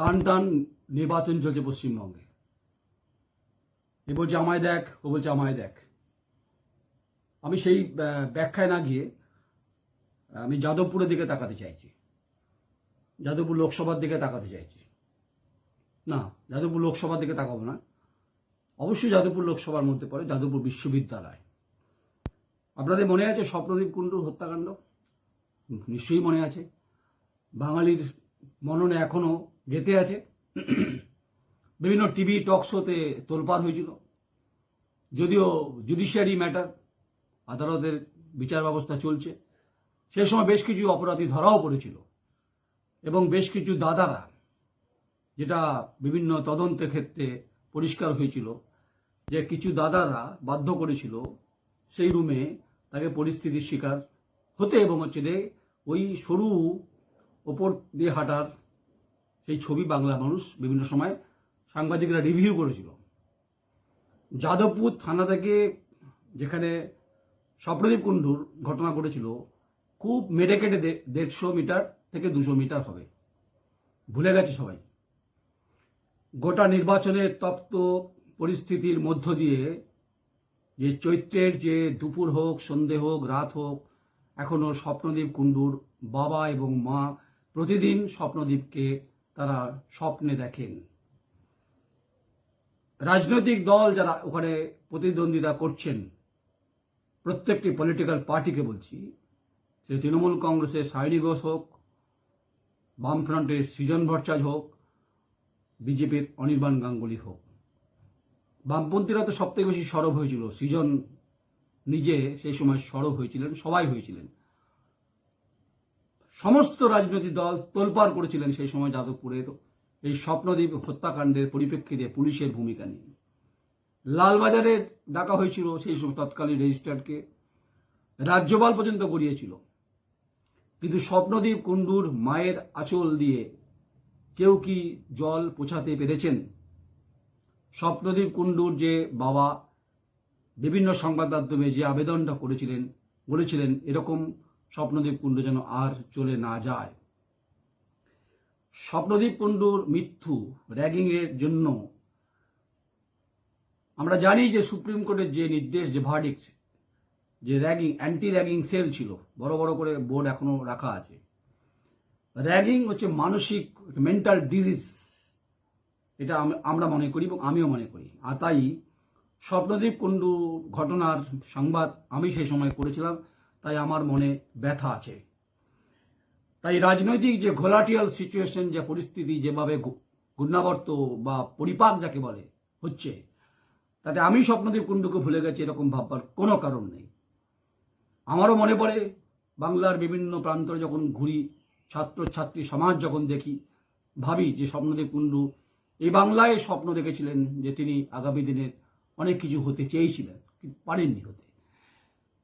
টান টান নির্বাচন চলছে পশ্চিমবঙ্গে। এ বলছে, আমায় দেখ, ও বলছে, আমায় দেখ। আমি সেই ব্যাখ্যায় না গিয়ে, আমি যাদবপুরের দিকে তাকাতে চাইছি। যাদবপুর লোকসভার দিকে তাকাতে চাইছি। না, যাদবপুর লোকসভার দিকে তাকাবো না। অবশ্যই যাদবপুর লোকসভার মধ্যে পড়ে যাদবপুর বিশ্ববিদ্যালয়। আপনাদের মনে আছে স্বপ্নদীপ কুণ্ডুর হত্যাকাণ্ড? নিশ্চয়ই মনে আছে। বাঙালির মননে এখনও গেঁথে আছে। বিভিন্ন টিভি টক শোতে তোলপাড় হয়েছিল। যদিও জুডিশিয়ারি ম্যাটার আদালতের বিচার ব্যবস্থা চলছে। সেই সময় বেশ কিছু অপরাধী ধরাও পড়েছিল। এবং বেশ কিছু দাদারা, যেটা বিভিন্ন তদন্তের ক্ষেত্রে পরিষ্কার হয়েছিল, যে কিছু দাদারা বাধ্য করেছিল সেই রুমে তাকে পরিস্থিতির শিকার হতে এবং হচ্ছে ওই সরু ওপর দিয়ে হাঁটার সেই ছবি বাংলা মানুষ বিভিন্ন সময় সাংবাদিকরা রিভিউ করেছিল। যাদবপুর থানা থেকে যেখানে স্বপ্নদীপ কুণ্ডুর ঘটনা ঘটেছিল, খুব মেটে কেটে দেড়শো মিটার থেকে দুশো মিটার হবে। ভুলে গেছে সবাই। গোটা নির্বাচনের তপ্ত পরিস্থিতির মধ্য দিয়ে যে চৈত্রের যে দুপুর হোক, সন্ধে হোক, রাত হোক, এখনও স্বপ্নদীপ কুণ্ডুর বাবা এবং মা প্রতিদিন স্বপ্নদীপকে তারা স্বপ্নে দেখেন। রাজনৈতিক দল যারা ওখানে প্রতিদ্বন্দ্বিতা করছেন, প্রত্যেকটি পলিটিক্যাল পার্টিকে বলছি, সে তৃণমূল কংগ্রেসের সায়নী ঘোষ হোক, বামফ্রন্টের সৃজন ভট্টাচার্য হোক, বিজেপির অনির্বাণ গাঙ্গুলি হোক। বামপন্থীরা তো সবথেকে বেশি সরব হয়েছিল। সৃজন নিজে সেই সময় সরব হয়েছিলেন, সবাই হয়েছিলেন। সমস্ত রাজনৈতিক দল তোলপাড় করেছিলেন সেই সময় যাদবপুরের এই স্বপ্নদ্বীপ হত্যাকাণ্ডের পরিপ্রেক্ষিতে পুলিশের ভূমিকা নিয়ে। লালবাজারে ডাকা হয়েছিল সেই সময় তৎকালীন রেজিস্ট্রারকে। রাজ্যপাল পর্যন্ত করিয়েছিল কিন্তু স্বপ্নদ্বীপ কুণ্ডুর মায়ের আঁচল দিয়ে কেউ কি জল পোছাতে পেরেছেন? স্বপ্নদ্বীপ কুণ্ডুর যে বাবা, বিভিন্ন সংবাদ মাধ্যমে যে আবেদনটা করেছিলেন, বলেছিলেন, এরকম স্বপ্নদ্বীপ কুণ্ডু যেন আর চলে না যায়। স্বপ্নদ্বীপ কুণ্ডুর মৃত্যু র্যাগিং এর জন্য আমরা জানি যে সুপ্রিম কোর্টের যে নির্দেশ, যে ভার্ডিক্ট যে র্যাগিং অ্যান্টি র্যাগিং সেল ছিল, বড় বড় করে বোর্ড এখনও রাখা আছে। র্যাগিং হচ্ছে মানসিক মেন্টাল ডিজিজ এটা আমরা মনে করি এবং আমিও মনে করি। আর তাই স্বপ্নদীপ কুণ্ডু ঘটনার সংবাদ আমি সেই সময় করেছিলাম তাই আমার মনে ব্যথা আছে। তাই রাজনৈতিক যে ঘোলাটিয়াল সিচুয়েশন যে পরিস্থিতি, যেভাবে ঘূর্ণাবর্ত বা পরিপাক যাকে বলে, হচ্ছে, তাতে আমি স্বপ্নদীপ কুণ্ডুকে ভুলে গেছি এরকম ভাববার কোনো কারণ নেই। আমারও মনে পড়ে, বাংলার বিভিন্ন প্রান্তরে যখন ঘুরি ছাত্র ছাত্রী সমাজ যখন দেখি, ভাবি যে স্বপ্নদেব কুণ্ডু এই বাংলায় স্বপ্ন দেখেছিলেন যে তিনি আগামী দিনের অনেক কিছু হতে চেয়েছিলেন পারেননি হতে।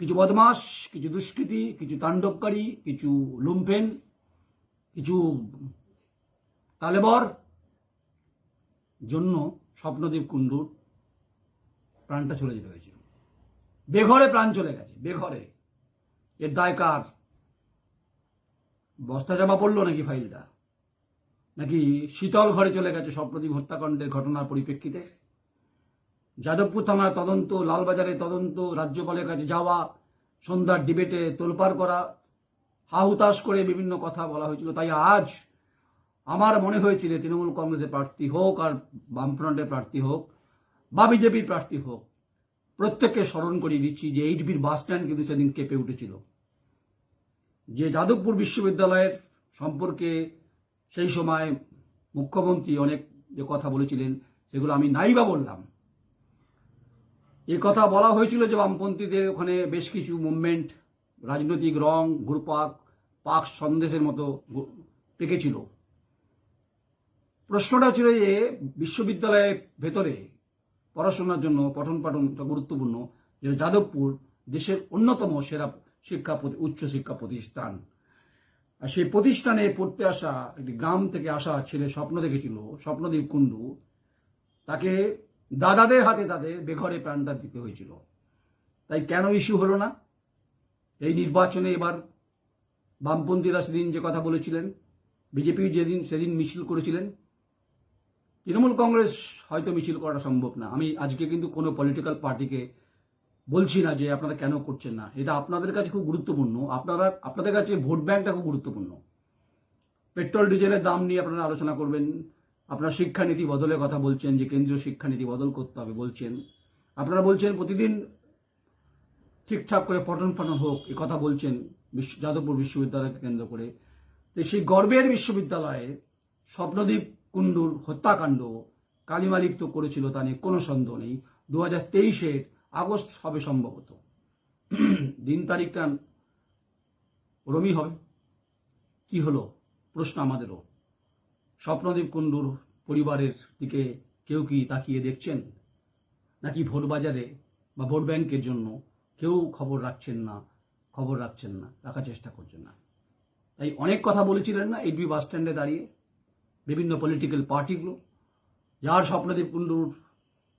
কিছু বদমাস কিছু দুষ্কৃতী, কিছু তাণ্ডবকারী, কিছু লুম্ফেন কিছু তালেবর জন্য স্বপ্নদেব কুণ্ডুর প্রাণটা চলে যেতে হয়েছিল। বেঘরে প্রাণ চলে গেছে, বেঘরে। এর দায় কার বস্তা চাপা পড়ল নাকি ফাইলটা? নাকি শীতল ঘরে চলে গেছে স্বপ্নদীপ হত্যাকাণ্ডের ঘটনার পরিপ্রেক্ষিতে? যাদবপুর থানার তদন্ত লালবাজারে তদন্ত, রাজ্যপালের কাছে যাওয়া, সন্ধ্যার ডিবেটে তোলপাড় করা, হাহুতাশ করে বিভিন্ন কথা বলা হয়েছিল। তাই আজ আমার মনে হয়েছিল তৃণমূল কংগ্রেসের প্রার্থী হোক আর বামফ্রন্টের প্রার্থী হোক বা বিজেপির প্রার্থী হোক, প্রত্যেককে স্মরণ করিয়ে দিচ্ছি যে এইট বির বাস স্ট্যান্ড কিন্তু সেদিন কেঁপে উঠেছিল। যে যাদবপুর বিশ্ববিদ্যালয়ের সম্পর্কে সেই সময় মুখ্যমন্ত্রী অনেক যে কথা বলেছিলেন, সেগুলো আমি নাই বা বললাম। এ কথা বলা হয়েছিল যে বামপন্থীদের ওখানে বেশ কিছু মুভমেন্ট রাজনৈতিক রং, ঘুরপাক, পাক সন্দেশের মতো পেকেছিল। প্রশ্নটা ছিল যে বিশ্ববিদ্যালয়ের ভেতরে পড়াশোনার জন্য পঠন পাঠনটা গুরুত্বপূর্ণ যে যাদবপুর দেশের অন্যতম সেরা শিক্ষা প্রতি- উচ্চ প্রতিষ্ঠান। আর সেই প্রতিষ্ঠানে পড়তে আসা একটি গ্রাম থেকে আসা ছেলে স্বপ্ন দেখেছিল, স্বপ্নদীপ কুণ্ডু, তাকে দাদাদের হাতে তাদের বেঘরে প্রাণটা দিতে হয়েছিল। তাই কেন ইস্যু হলো না? এই নির্বাচনে এবার বামপন্থীরা সেদিন যে কথা বলেছিলেন বিজেপি যেদিন, সেদিন মিছিল করেছিলেন। তৃণমূল কংগ্রেস হয়তো মিছিল করাটা সম্ভব না। আমি আজকে কিন্তু কোনো পলিটিক্যাল পার্টিকে বলছি না যে আপনারা কেন করছেন না। এটা আপনাদের কাছে খুব গুরুত্বপূর্ণ। আপনারা, আপনাদের কাছে ভোট ব্যাংকটা খুব গুরুত্বপূর্ণ। পেট্রোল, ডিজেলের দাম নিয়ে আপনারা আলোচনা করবেন। আপনারা শিক্ষানীতি বদলের কথা বলছেন যে কেন্দ্রীয় শিক্ষানীতি বদল করতে হবে বলছেন। আপনারা বলছেন প্রতিদিন ঠিকঠাক করে পঠন পাঠন হোক, এ কথা বলছেন বিশ্ব যাদবপুর বিশ্ববিদ্যালয়কে কেন্দ্র করে। তো সেই গর্বের বিশ্ববিদ্যালয়ে স্বপ্নদীপ কুণ্ডুর হত্যাকাণ্ড কালিমালিক তো করেছিল, তা নিয়ে কোনো সন্দেহ নেই। দু হাজার তেইশের আগস্ট হবে সম্ভবত। দিন তারিখটা রমি হবে। কি হলো? প্রশ্ন আমাদেরও। স্বপ্নদীপ কুণ্ডুর পরিবারের দিকে কেউ কি তাকিয়ে দেখছেন? নাকি ভোট বাজারে বা ভোট ব্যাংকের জন্য কেউ খবর রাখছেন না, খবর রাখছেন না, রাখার চেষ্টা করছেন না? তাই অনেক কথা বলেছিলেন না এইচবি বাস স্ট্যান্ডে দাঁড়িয়ে? বিভিন্ন পলিটিক্যাল পার্টিগুলো যার স্বপ্নদীপ কুণ্ডুর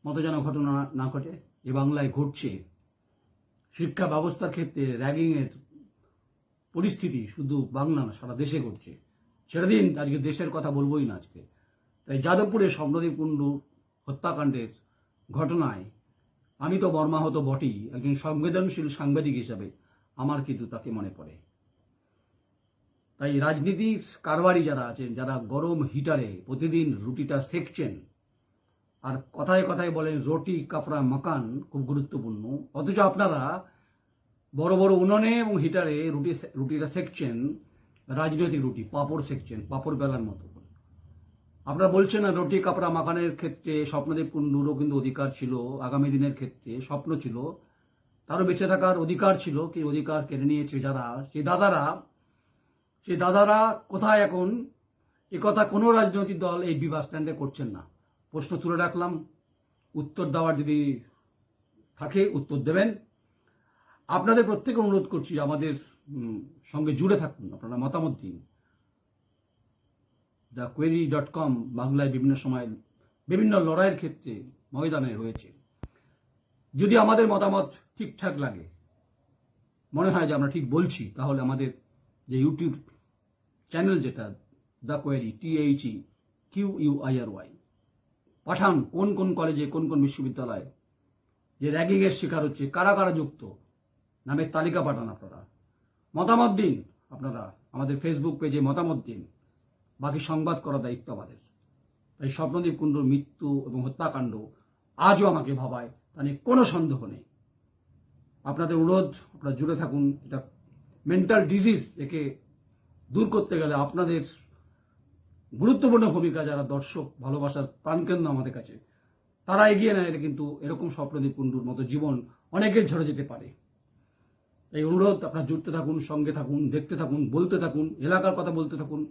মতো যেন ঘটনা না ঘটে, এ বাংলায় ঘটছে। শিক্ষা ব্যবস্থার ক্ষেত্রে র্যাগিংয়ের পরিস্থিতি শুধু বাংলা না, সারা দেশে ঘটছে। সেটা দিন, আজকে দেশের কথা বলবোই না আজকে। তাই যাদবপুরে স্বপ্নদীপ কুণ্ডু হত্যাকাণ্ডের ঘটনায় আমি তো মর্মাহত বটেই একজন সংবেদনশীল সাংবাদিক হিসাবে আমার কিন্তু তাকে মনে পড়ে। তাই রাজনীতির কারবারি যারা আছেন, যারা গরম হিটারে প্রতিদিন রুটিটা সেকছেন, আর কথায় কথায় বলেন রুটি, কাপড়া, মাকান খুব গুরুত্বপূর্ণ, অথচ আপনারা বড় বড় উনুনে এবং হিটারে রুটি রুটিটা সেকছেন রাজনৈতিক রুটি, পাপড় সেকছেন পাপড় বেলার মতো করে। আপনারা বলছেন না, রুটি, কাপড়া, মাখানের ক্ষেত্রে স্বপ্নদেব কুণ্ডুরও কিন্তু অধিকার ছিল, আগামী দিনের ক্ষেত্রে স্বপ্ন ছিল। তারও বেঁচে থাকার অধিকার ছিল, কি অধিকার কেড়ে নিয়েছে যারা সেই দাদারা, সে দাদারা কোথায় এখন? এ কথা কোনো রাজনৈতিক দল এই বিবাহ স্ট্যান্ডে করছেন না। প্রশ্ন তুলে রাখলাম। উত্তর দেওয়ার যদি থাকে, উত্তর দেবেন। আপনাদের প্রত্যেকে অনুরোধ করছি, আমাদের সঙ্গে জুড়ে থাকুন, আপনারা মতামত দিন। দ্য কোয়েরি ডট কম বাংলায় বিভিন্ন সময় বিভিন্ন লড়াইয়ের ক্ষেত্রে ময়দানে রয়েছে। যদি আমাদের মতামত ঠিকঠাক লাগে, মনে হয় যে আমরা ঠিক বলছি, তাহলে আমাদের যে ইউটিউব চ্যানেল যেটা, the query T H E Q U I R Y পাঠান কোন কোন কলেজে, কোন কোন বিশ্ববিদ্যালয়ে, যে র্যাগিংয়ের শিকার হচ্ছে, কারা কারা যুক্ত, নামের তালিকা পাঠান আপনারা। মতামত দিন আপনারা, আমাদের ফেসবুক পেজে মতামত দিন। বাকি সংবাদ করার দায়িত্ব আমাদের। তাই স্বপ্নদীপ কুণ্ডুর মৃত্যু এবং হত্যাকাণ্ড আজও আমাকে ভাবায়, তা নিয়ে কোনো সন্দেহ নেই। আপনাদের অনুরোধ, আপনারা জুড়ে থাকুন, এটা মেন্টাল ডিজিজ একে দূর করতে গেলে আপনাদের গুরুত্বপূর্ণ ভূমিকা, যারা দর্শক, ভালোবাসার প্রাণকেন্দ্র আমাদের কাছে, তারা এগিয়ে নেয় কিন্তু এরকম স্বপ্নদীপ কুণ্ডুর মতো জীবন অনেকের ঝরে যেতে পারে। এই অনুরোধ, আপনারা জুড়তে থাকুন, সঙ্গে থাকুন, দেখতে থাকুন, বলতে থাকুন, এলাকার কথা বলতে থাকুন,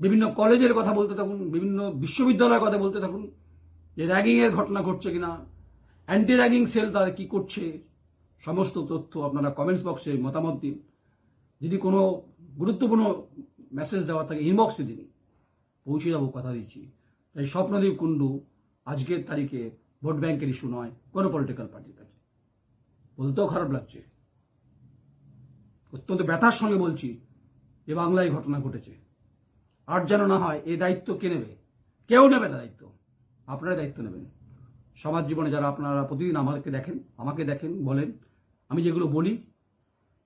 বিভিন্ন কলেজের কথা বলতে থাকুন, বিভিন্ন বিশ্ববিদ্যালয়ের কথা বলতে থাকুন, যে র্যাগিংয়ের ঘটনা ঘটছে কিনা অ্যান্টি র্যাগিং সেল তারা কি করছে, সমস্ত তথ্য আপনারা কমেন্টস বক্সে মতামত দিন। যদি কোনো গুরুত্বপূর্ণ মেসেজ দেওয়া থাকে ইনবক্সে দিন। পৌঁছে যাব, কথা দিচ্ছি। তাই স্বপ্নদীপ কুণ্ডু, আজকের তারিখে ভোট ব্যাংকের ইস্যু নয়, কোনো পলিটিক্যাল পার্টির কাছে। বলতেও খারাপ লাগছে। অত্যন্ত ব্যথার সঙ্গে বলছি, এ বাংলায় ঘটনা ঘটেছে। আর যেন না হয় এই দায়িত্ব কে নেবে? কেউ নেবে না দায়িত্ব। আপনারা দায়িত্ব নেবেন। সমাজ জীবনে যারা আপনারা প্রতিদিন আমাকে দেখেন আমাকে দেখেন, বলেন, আমি যেগুলো বলি,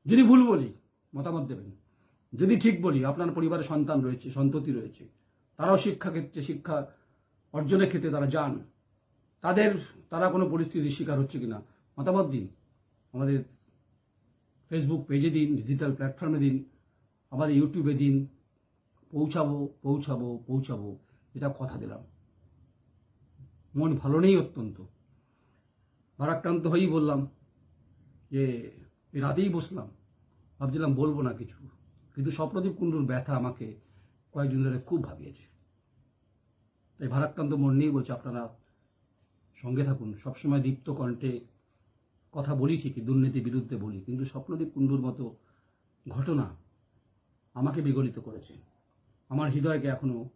যদি ভুল বলি, মতামত দেবেন। যদি ঠিক বলি, আপনার পরিবারে সন্তান রয়েছে, সন্ততি রয়েছে, তারাও শিক্ষা ক্ষেত্রে, শিক্ষা অর্জনের ক্ষেত্রে তারা যান। তাদের, তারা কোনো পরিস্থিতির শিকার হচ্ছে কিনা, মতামত দিন। আমাদের ফেসবুক পেজে দিন ডিজিটাল প্ল্যাটফর্মে দিন আমাদের ইউটিউবে দিন, পৌঁছাবো পৌঁছাবো পৌঁছাবো, এটা কথা দিলাম। মন ভালো নেই অত্যন্ত। ভারাক্রান্ত হয়েই বললাম যে রাতেই বসলাম। ভাবছিলাম বলব না কিছু, কিন্তু স্বপ্নদীপ কুণ্ডুর ব্যথা আমাকে কয়েকদিন ধরে খুব ভাবিয়েছে। তাই ভারাক্রান্ত মন নিয়েই বলছে, আপনারা সঙ্গে থাকুন, সবসময় দীপ্ত কণ্ঠে কথা বলি ঠিকই, দুর্নীতির বিরুদ্ধে বলি, কিন্তু স্বপ্নদীপ কুণ্ডুর মতো ঘটনা আমাকে বিগলিত করেছে। আমার হৃদয়কে এখনও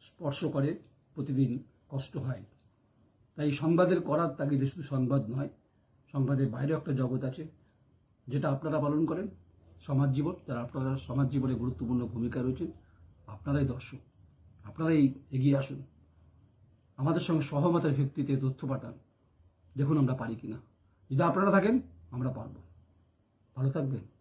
স্পর্শ করে, প্রতিদিন কষ্ট হয়। তাই সংবাদের করার তাগিদে শুধু সংবাদ নয়, সংবাদের বাইরেও একটা জগৎ আছে, যেটা আপনারা পালন করেন। সমাজ জীবন যারা আপনারা সমাজ জীবনে গুরুত্বপূর্ণ ভূমিকা রয়েছেন। আপনারাই দর্শক, আপনারাই এগিয়ে আসুন। আমাদের সঙ্গে সহমতের ভিত্তিতে তথ্য পাঠান। দেখুন আমরা পারি কিনা। যদি আপনারা থাকেন আমরা পারব। ভালো থাকবেন।